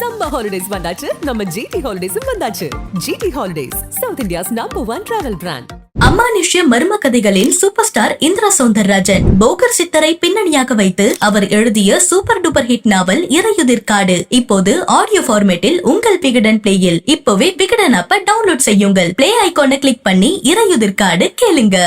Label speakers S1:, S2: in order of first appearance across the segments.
S1: Summer holidays வந்தாச்சு. நம்ம GT ஹாலிடேஸும் வந்தாச்சு. GT holidays South India's number one travel brand
S2: அமானுஷ்ய மர்ம கதைகளின் சூப்பர் ஸ்டார் இந்திரா சௌந்தரராஜன் போகர் சித்தரை பின்னணியாக வைத்து அவர் எழுதிய super duper hit novel Iraiyuthirkaadu இப்போது ஆடியோ ஃபார்மேட்டில் உங்கள் பிகடன் பிளேயில் இப்போவே பிகடன் அப்ப டவுன்லோட் செய்யுங்கள். பிளே ஐகானை கிளிக் பண்ணி இறையுதிர்காடு கேளுங்க.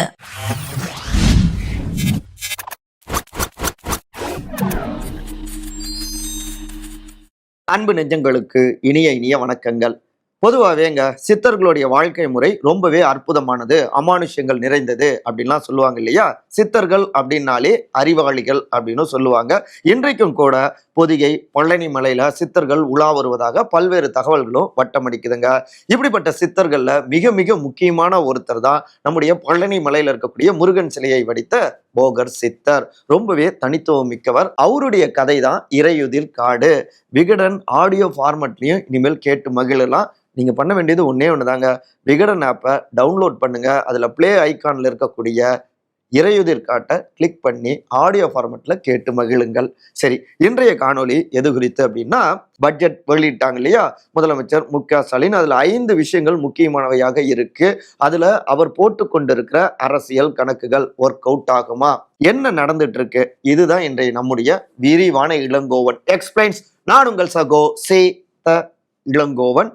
S3: அன்பு நெஞ்சங்களுக்கு இனிய இனிய வணக்கங்கள். பொதுவாகவேங்க சித்தர்களுடைய வாழ்க்கை முறை ரொம்பவே அற்புதமானது அமானுஷ்யங்கள் நிறைந்தது அப்படின்லாம் சொல்லுவாங்க இல்லையா? சித்தர்கள் அப்படின்னாலே அறிவாளிகள் அப்படின்னு சொல்லுவாங்க. இன்றைக்கும் கூட பொதிகை பொள்ளனி மலையில சித்தர்கள் உலா வருவதாக பல்வேறு தகவல்களும் வட்டமடிக்குதுங்க. இப்படிப்பட்ட சித்தர்கள்ல மிக மிக முக்கியமான ஒருத்தர் தான் நம்முடைய பொள்ளனி மலையில இருக்கக்கூடிய முருகன் சிலையை வடித்த போகர் சித்தர். ரொம்பவே தனித்துவம் மிக்கவர். அவருடைய கதை தான் இறையுதிர் காடு. விகடன் ஆடியோ ஃபார்மட்லையும் இனிமேல் கேட்டு மகிழலாம். நீங்கள் பண்ண வேண்டியது ஒன்றே ஒன்று தாங்க விகடன் ஆப்பை டவுன்லோட் பண்ணுங்கள் அதில் ப்ளே ஐக்கானில் இருக்கக்கூடிய இறையுதிர் காட்டை கிளிக் பண்ணி ஆடியோ ஃபார்மேட்டில் கேட்டு மகிழுங்கள். சரி இன்றைய காணொளி எது குறித்து அப்படின்னா பட்ஜெட் வெளியிட்டாங்க இல்லையா? முதலமைச்சர் மு க ஸ்டாலின் அதில் ஐந்து விஷயங்கள் முக்கியமானவையாக இருக்கு. அதில் அவர் போட்டு கொண்டிருக்கிற அரசியல் கணக்குகள் ஒர்க் அவுட் ஆகுமா? என்ன நடந்துட்டு இருக்கு இதுதான் இன்றைய நம்முடைய விரிவான இளங்கோவன். எக்ஸ்பிளைன்ஸ் நான் உங்கள் சகோ சே த இளங்கோவன்.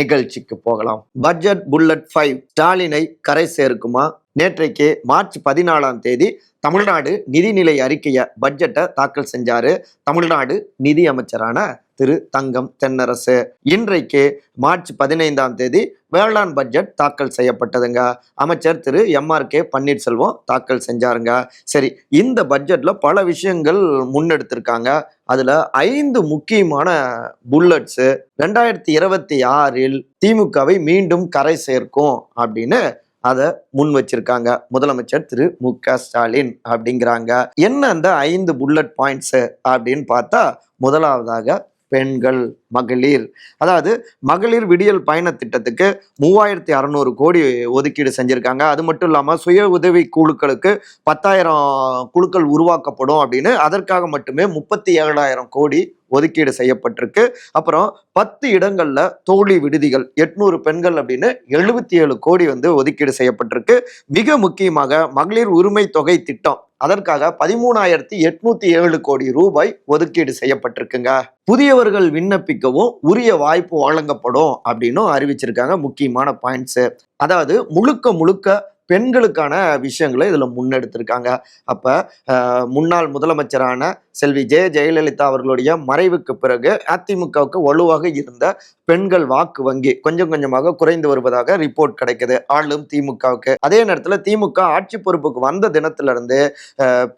S3: நிகழ்ச்சிக்கு போகலாம். Budget bullet five. ஸ்டாலினை கரை சேர்க்குமா? நேற்றைக்கு மார்ச் பதினாலாம் தேதி தமிழ்நாடு நிதிநிலை அறிக்கையை பட்ஜெட்டை தாக்கல் செஞ்சாரு. தமிழ்நாடு நிதி அமைச்சரான திரு தங்கம் தென்னரசு. இன்றைக்கு மார்ச் பதினைந்தாம் தேதி வேளாண் பட்ஜெட் தாக்கல் செய்யப்பட்டதுங்க. அமைச்சர் திரு எம்ஆர் கே பன்னீர்செல்வம் தாக்கல் செஞ்சாருங்க. சரி இந்த பட்ஜெட்ல பல விஷயங்கள் முன்னெடுத்திருக்காங்க. அதுல ஐந்து முக்கியமான புல்லட்ஸ். ரெண்டாயிரத்தி இருபத்தி ஆறில் திமுகவை மீண்டும் கரை சேர்க்கும் அப்படின்னு அதை முன் வச்சிருக்காங்க. முதலமைச்சர் திரு மு க ஸ்டாலின் அப்படிங்கிறாங்க. என்ன அந்த ஐந்து புல்லட் பாயிண்ட்ஸ் அப்படின்னு பார்த்தா முதலாவதாக பெண்கள். மகளிர். அதாவது மகளிர் விடியல் பயண திட்டத்துக்கு மூவாயிரத்தி அறநூறு கோடி ஒதுக்கீடு செஞ்சுருக்காங்க. அது மட்டும் இல்லாமல் சுய உதவி குழுக்களுக்கு பத்தாயிரம் குழுக்கள் உருவாக்கப்படும் அப்படின்னு அதற்காக மட்டுமே முப்பத்தி ஏழாயிரம் கோடி ஒதுக்கீடு செய்யப்பட்டிருக்கு. அப்புறம் பத்து இடங்கள்ல தோழி விடுதிகள் எட்நூறு பெண்கள் அப்படின்னு எழுபத்தி ஏழு கோடி வந்து ஒதுக்கீடு செய்யப்பட்டிருக்கு. மிக முக்கியமாக மகளிர் உரிமை தொகை திட்டம். அதற்காக பதிமூணாயிரத்தி எட்நூத்தி ஏழு கோடி ரூபாய் ஒதுக்கீடு செய்யப்பட்டிருக்குங்க. புதியவர்கள் விண்ணப்பிக்கவும் உரிய வாய்ப்பு வழங்கப்படும் அப்படின்னும் அறிவிச்சிருக்காங்க. முக்கியமான பாயிண்ட்ஸு அதாவது முழுக்க முழுக்க பெண்களுக்கான விஷயங்களை இதில் முன்னெடுத்திருக்காங்க. அப்போ முன்னாள் முதலமைச்சரான செல்வி ஜெய ஜெயலலிதா அவர்களுடைய மறைவுக்கு பிறகு அதிமுகவுக்கு வலுவாக இருந்த பெண்கள் வாக்கு வங்கி கொஞ்சம் கொஞ்சமாக குறைந்து வருவதாக ரிப்போர்ட் கிடைக்குது. ஆளும் திமுகவுக்கு. அதே நேரத்தில் திமுக ஆட்சி பொறுப்புக்கு வந்த தினத்துல இருந்து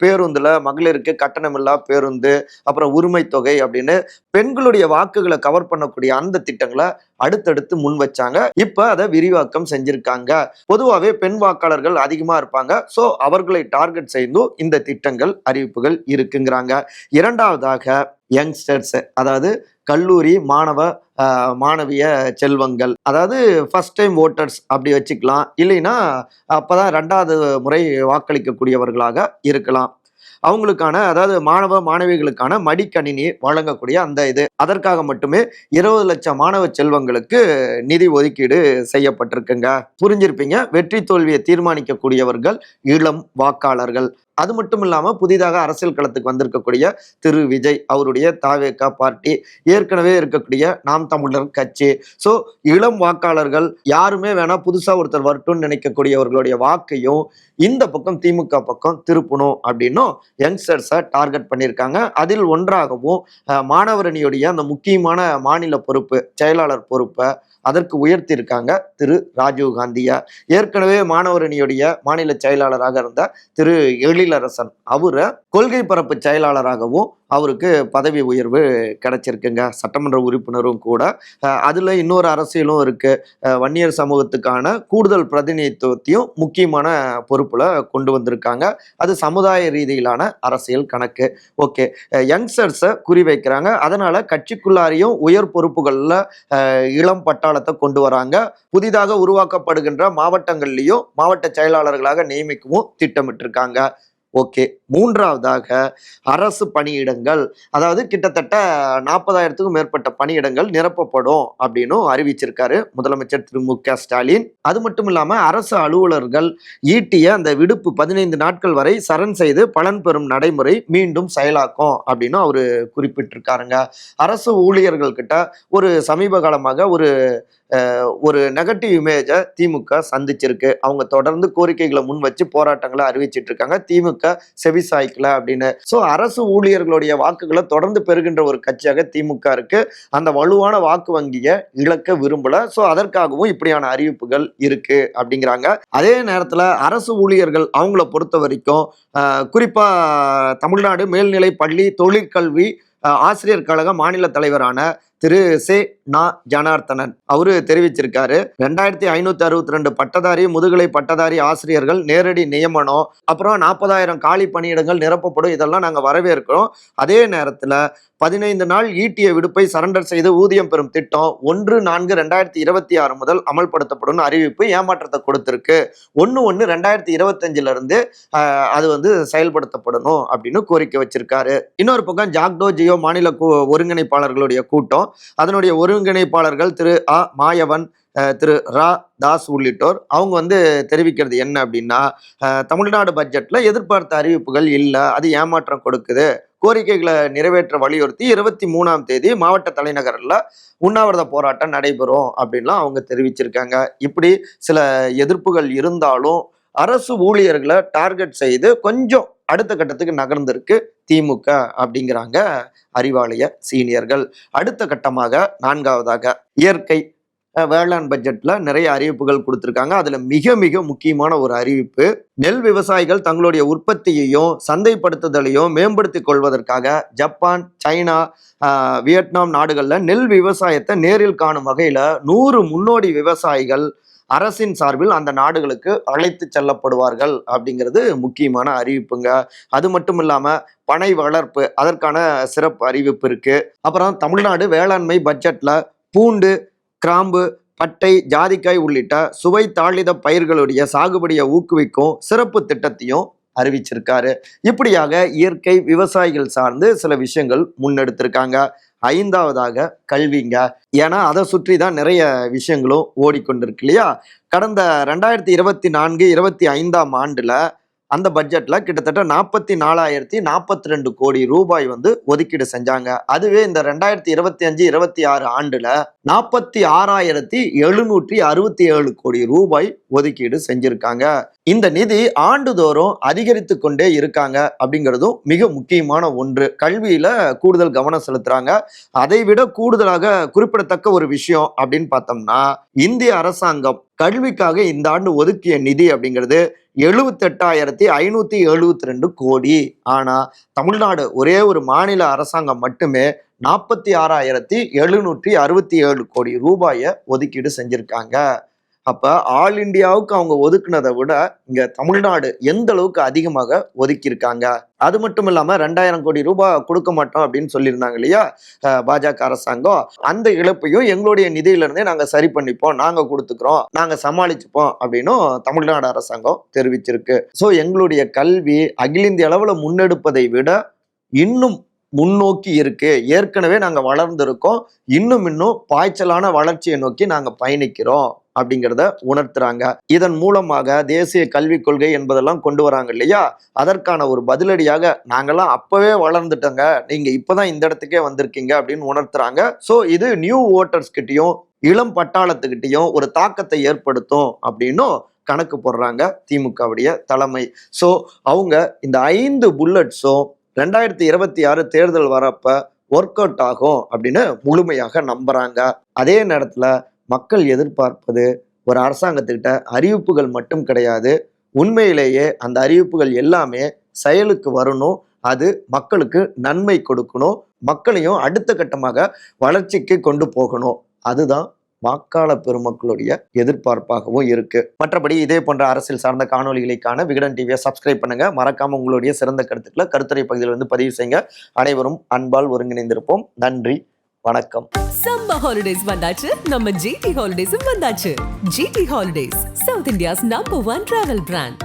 S3: பேருந்துல மகளிருக்கு கட்டணமில்லா பேருந்து அப்புறம் உரிமை தொகை அப்படின்னு பெண்களுடைய வாக்குகளை கவர் பண்ணக்கூடிய அந்த திட்டங்களை அடுத்தடுத்து முன் வச்சாங்க. இப்போ அதை விரிவாக்கம் செஞ்சிருக்காங்க. பொதுவாகவே பெண் வாக்காளர்கள் அதிகமாக இருப்பாங்க. ஸோ அவர்களை டார்கெட் செய்தும் இந்த திட்டங்கள் அறிவிப்புகள் இருக்குங்கிறாங்க. இரண்டாவதாக யங்ஸ்டர்ஸ் அதாவது கல்லூரி மாணவ ஆஹ், மாணவிய செல்வங்கள். அதாவது ஃபர்ஸ்ட் டைம் ஓட்டர்ஸ் அப்படி வச்சுக்கலாம். இல்லைன்னா அப்பதான் ரெண்டாவது முறை வாக்களிக்கக்கூடியவர்களாக இருக்கலாம். அவங்களுக்கான அதாவது மாணவ மாணவிகளுக்கான மடிக்கணினி வழங்கக்கூடிய அந்த இது. அதற்காக மட்டுமே இருபது லட்சம் மாணவ செல்வங்களுக்கு நிதி ஒதுக்கீடு செய்யப்பட்டிருக்குங்க. புரிஞ்சிருப்பீங்க? வெற்றி தோல்வியை தீர்மானிக்கக்கூடியவர்கள் இளம் வாக்காளர்கள். அது மட்டும் இல்லாமல் புதிதாக அரசியல் களத்துக்கு வந்திருக்கக்கூடிய திரு விஜய் அவருடைய தாவேகா பார்ட்டி ஏற்கனவே இருக்கக்கூடிய நாம் தமிழர் கட்சி. ஸோ இளம் வாக்காளர்கள் யாருமே வேணா புதுசாக ஒருத்தர் வரட்டும்னு நினைக்கக்கூடியவர்களுடைய வாக்கையும் இந்த பக்கம் திமுக பக்கம் திருப்பணும் அப்படின்னும் யங்ஸ்டர்ஸை டார்கெட் பண்ணியிருக்காங்க. அதில் ஒன்றாகவும் மாணவரணியுடைய அந்த முக்கியமான மாநில பொறுப்பு செயலாளர் பொறுப்பை அதற்கு உயர்த்தியிருக்காங்க திரு ராஜீவ் காந்தியா. ஏற்கனவே மாணவரணியுடைய மாநில செயலாளராக இருந்த திரு எழிலரசன். அவரை கொள்கை பரப்பு செயலாளராகவும் அவருக்கு பதவி உயர்வு கிடைச்சிருக்குங்க. சட்டமன்ற உறுப்பினரும் கூட. அதில் இன்னொரு அரசியலும் இருக்குது வன்னியர் சமூகத்துக்கான கூடுதல் பிரதிநிதித்துவத்தையும் முக்கியமான பொறுப்பில் கொண்டு வந்திருக்காங்க. அது சமுதாய ரீதியிலான அரசியல் கணக்கு. ஓகே. யங்ஸ்டர்ஸை குறிவைக்கிறாங்க. அதனால் கட்சிக்குள்ளாரையும் உயர் பொறுப்புகளில் இளம் பட்டாளத்தை கொண்டு வராங்க. புதிதாக உருவாக்கப்படுகின்ற மாவட்டங்கள்லையும் மாவட்ட செயலாளர்களாக நியமிக்கவும் திட்டமிட்டிருக்காங்க. ஓகே. மூன்றாவதாக அரசு பணியிடங்கள் அதாவது கிட்டத்தட்ட நாற்பதாயிரத்துக்கும் மேற்பட்ட பணியிடங்கள் நிரப்பப்படும் அப்படின்னு அறிவிச்சிருக்காரு முதலமைச்சர் திரு மு க ஸ்டாலின். அது மட்டும் இல்லாமல் அரசு அலுவலர்கள் ஈட்டிய அந்த விடுப்பு பதினைந்து நாட்கள் வரை சரண் செய்து பலன் பெறும் நடைமுறை மீண்டும் செயலாக்கும் அப்படின்னு அவர் குறிப்பிட்டிருக்காருங்க. அரசு ஊழியர்கள் கிட்ட ஒரு சமீப காலமாக ஒரு ஒரு நெகட்டிவ் இமேஜை திமுக சந்திச்சிருக்கு. அவங்க தொடர்ந்து கோரிக்கைகளை முன் வச்சு போராட்டங்களை அறிவிச்சிட்டு இருக்காங்க திமுக செவிசாய்க்கல அப்படின்னு. ஸோ அரசு ஊழியர்களுடைய வாக்குகளை தொடர்ந்து பெறுகின்ற ஒரு கட்சியாக திமுக இருக்கு. அந்த வலுவான வாக்கு வங்கியை இழக்க விரும்பல. ஸோ அதற்காகவும் இப்படியான அறிவிப்புகள் இருக்கு அப்படிங்கிறாங்க. அதே நேரத்தில் அரசு ஊழியர்கள் அவங்கள பொறுத்த வரைக்கும் குறிப்பாக குறிப்பா தமிழ்நாடு மேல்நிலை பள்ளி தொழிற்கல்வி ஆசிரியர் கழக மாநில தலைவரான திரு சே நா ஜனார்த்தனன். அவரு தெரிவிச்சிருக்காரு ரெண்டாயிரத்தி ஐநூத்தி அறுபத்தி ரெண்டு பட்டதாரி முதுகலை பட்டதாரி ஆசிரியர்கள் நேரடி நியமனம் அப்புறம் நாற்பதாயிரம் காலி பணியிடங்கள் நிரப்பப்படும் இதெல்லாம் நாங்கள் வரவேற்கிறோம். அதே நேரத்தில் பதினைந்து நாள் ஈட்டிய விடுப்பை சரண்டர் செய்து ஊதியம் பெறும் திட்டம் ஒன்று நான்கு ரெண்டாயிரத்தி இருபத்தி ஆறு முதல் அமல்படுத்தப்படும் அறிவிப்பு ஏமாற்றத்தை கொடுத்திருக்கு. ஒன்று ஒன்று ரெண்டாயிரத்தி இருபத்தஞ்சில இருந்து அது வந்து செயல்படுத்தப்படணும் அப்படின்னு கோரிக்கை வச்சிருக்காரு. இன்னொரு பக்கம் ஜாக்டோ ஜியோ மாநில கூ- ஒருங்கிணைப்பாளர்களுடைய கூட்டம் அதனுடைய ஒருங்கிணைப்பாளர்கள் திரு அ. மாயவன் திரு ரா. தாஸ் உள்ளிட்டோர். அவங்க வந்து தெரிவிக்கிறது என்ன அப்படின்னா தமிழ்நாடு பட்ஜெட்டில் எதிர்பார்த்த அறிவிப்புகள் இல்லை. அது ஏமாற்றம் கொடுக்குது. கோரிக்கைகளை நிறைவேற்ற வலியுறுத்தி இருபத்தி மூணாம் தேதி மாவட்ட தலைநகரில் உண்ணாவிரத போராட்டம் நடைபெறும் அப்படின்லாம் அவங்க தெரிவிச்சிருக்காங்க. இப்படி சில எதிர்ப்புகள் இருந்தாலும் அரசு ஊழியர்களை டார்கெட் செய்து கொஞ்சம் அடுத்த கட்டத்துக்கு நகர்ந்திருக்கு. திமுக அப்படிங்கிறாங்க அறிவாலய சீனியர்கள். அடுத்த கட்டமாக நான்காவதாக இயற்கை வேளாண் பட்ஜெட்ல நிறைய அறிவிப்புகள் கொடுத்துருக்காங்க. அதுல மிக மிக முக்கியமான ஒரு அறிவிப்பு நெல் விவசாயிகள் தங்களுடைய உற்பத்தியையும் சந்தைப்படுத்துதலையும் மேம்படுத்திக் கொள்வதற்காக ஜப்பான் சைனா வியட்நாம் நாடுகளில் நெல் விவசாயத்தை நேரில் காணும் வகையில் நூறு முன்னோடி விவசாயிகள் அரசின் சார்பில் அந்த நாடுகளுக்கு அழைத்து செல்லப்படுவார்கள் அப்படிங்கிறது முக்கியமான அறிவிப்புங்க. அது மட்டும் இல்லாமல் பனை வளர்ப்பு அதற்கான சிறப்பு அறிவிப்பு இருக்குது அப்புறம் தமிழ்நாடு வேளாண்மை பட்ஜெட்டில் பூண்டு கிராம்பு பட்டை ஜாதிக்காய் உள்ளிட்ட சுவை தாளித பயிர்களுடைய சாகுபடியை ஊக்குவிக்கும் சிறப்பு திட்டத்தையும் அறிவிச்சிருக்காரு. இப்படியாக இயற்கை விவசாயிகள் சார்ந்து சில விஷயங்கள் முன்னெடுத்திருக்காங்க. ஐந்தாவதாக கல்விங்க. ஏன்னா அதை சுற்றி தான் நிறைய விஷயங்களும் ஓடிக்கொண்டிருக்கு இல்லையா? கடந்த ரெண்டாயிரத்தி இருபத்தி நான்கு இருபத்தி ஐந்தாம் ஆண்டுல அந்த பட்ஜெட்ல கிட்டத்தட்ட நாற்பத்தி நாலாயிரத்தி நாற்பத்தி ரெண்டு கோடி ரூபாய் வந்து ஒதுக்கீடு செஞ்சாங்க. அதுவே இந்த ரெண்டாயிரத்தி இருபத்தி அஞ்சு இருபத்தி ஆறு ஆண்டுல நாற்பத்தி ஆறாயிரத்தி எழுநூற்றி அறுபத்தி ஏழு கோடி ரூபாய் ஒதுக்கீடு செஞ்சிருக்காங்க. இந்த நிதி ஆண்டுதோறும் அதிகரித்து கொண்டே இருக்காங்க அப்படிங்கிறதும் மிக முக்கியமான ஒன்று. கல்வியில கூடுதல் கவனம் செலுத்துறாங்க. அதை விட கூடுதலாக குறிப்பிடத்தக்க ஒரு விஷயம் அப்படின்னு பார்த்தோம்னா இந்திய அரசாங்கம் கல்விக்காக இந்த ஆண்டு ஒதுக்கிய நிதி அப்படிங்கிறது எழுபத்தெட்டாயிரத்தி ஐநூற்றி எழுபத்தி ரெண்டு கோடி. ஆனால் தமிழ்நாடு ஒரே ஒரு மாநில அரசாங்கம் மட்டுமே நாற்பத்தி ஆறாயிரத்தி எழுநூற்றி அறுபத்தி ஏழு கோடி ரூபாயை ஒதுக்கீடு செஞ்சுருக்காங்க. அப்ப ஆல் இந்தியாவுக்கு அவங்க ஒதுக்குனதை விட இங்க தமிழ்நாடு எந்த அளவுக்கு அதிகமாக ஒதுக்கியிருக்காங்க? அது மட்டும் இல்லாம ரெண்டாயிரம் கோடி ரூபாய் கொடுக்க மாட்டோம் அப்படின்னு சொல்லியிருந்தாங்க இல்லையா? பாஜக அரசாங்கம். அந்த இழப்பையும் எங்களுடைய நிதியிலிருந்தே நாங்க சரி பண்ணிப்போம். நாங்க கொடுத்துக்கிறோம். நாங்க சமாளிச்சுப்போம் அப்படின்னும் தமிழ்நாடு அரசாங்கம் தெரிவிச்சிருக்கு. ஸோ எங்களுடைய கல்வி அகில இந்திய அளவுல முன்னெடுப்பதை விட இன்னும் முன்னோக்கி இருக்கு. ஏற்கனவே நாங்கள் வளர்ந்திருக்கோம். இன்னும் இன்னும் பாய்ச்சலான வளர்ச்சியை நோக்கி நாங்கள் பயணிக்கிறோம் அப்படிங்கிறத உணர்த்துறாங்க. இதன் மூலமாக தேசிய கல்விக் கொள்கை என்பதெல்லாம் கொண்டு வராங்க இல்லையா? அதற்கான ஒரு பதிலடியாக நாங்கெல்லாம் அப்பவே வளர்ந்துட்டோங்க. நீங்க இப்பதான் இந்த இடத்துக்கே வந்திருக்கீங்க அப்படின்னு உணர்த்துறாங்க. ஸோ இது நியூ ஓட்டர்ஸ் கிட்டையும் இளம் பட்டாளத்துக்கிட்டையும் ஒரு தாக்கத்தை ஏற்படுத்தும் அப்படின்னும் கணக்கு போடுறாங்க திமுகவுடைய தலைமை. ஸோ அவங்க இந்த ஐந்து புல்லட்ஸும் ரெண்டாயிரத்தி இருபத்தி ஆறு தேர்தல் வரப்ப ஒர்க் அவுட் ஆகும் அப்படின்னு முழுமையாக நம்புறாங்க. அதே நேரத்துல மக்கள் எதிர்பார்ப்பது ஒரு அரசாங்கத்துக்கிட்ட அறிவிப்புகள் மட்டும் கிடையாது. உண்மையிலேயே அந்த அறிவிப்புகள் எல்லாமே செயலுக்கு வரணும். அது மக்களுக்கு நன்மை கொடுக்கணும். மக்களையும் அடுத்த கட்டமாக வளர்ச்சிக்கு கொண்டு போகணும். அதுதான் வாக்காள பெருமக்களுடைய எதிர்பார்ப்பாகவும் இருக்கு. மற்றபடி இதே போன்ற அரசியல் சார்ந்த காணொலிகளுக்கான விகடன் டிவியை சப்ஸ்கிரைப் பண்ணுங்க. மறக்காம உங்களுடைய சிறந்த கருத்துக்களை கருத்துரை பகுதியில் வந்து பதிவு செய்யுங்க. அனைவரும் அன்பால் ஒருங்கிணைந்திருப்போம். நன்றி. வணக்கம்.
S1: சம்மர் ஹாலிடேஸ் வந்தாச்சு. நம்ம ஜிடி ஹாலிடேஸும் வந்தாச்சு. GT holidays South India's number one travel brand